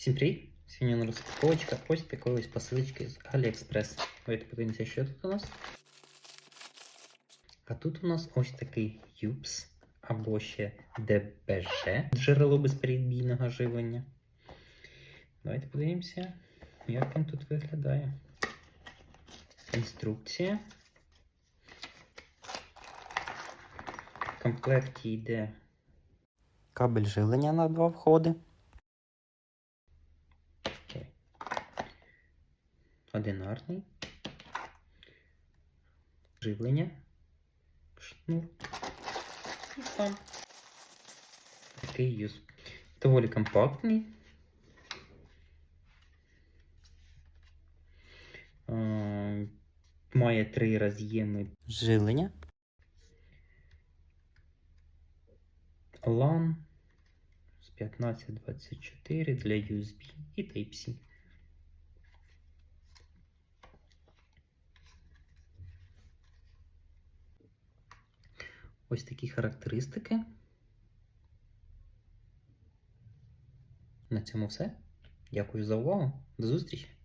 Всім привіт! Сьогодні розпаковочка ось такої ось посилочки з AliExpress. Давайте подивимося, що тут у нас. А тут у нас ось такий юпс або ще ДБЖ джерело безперебійного живлення. Давайте подивимося, як він тут виглядає. Інструкція. В комплекті йде кабель живлення на два входи. Одинарний. Живлення. Шнур. І сам. Такий юз. Доволі компактний. Має три роз'єми живлення. LAN з 1524 для USB і Type-C. Ось такі характеристики. На цьому все. Дякую за увагу. До зустрічі!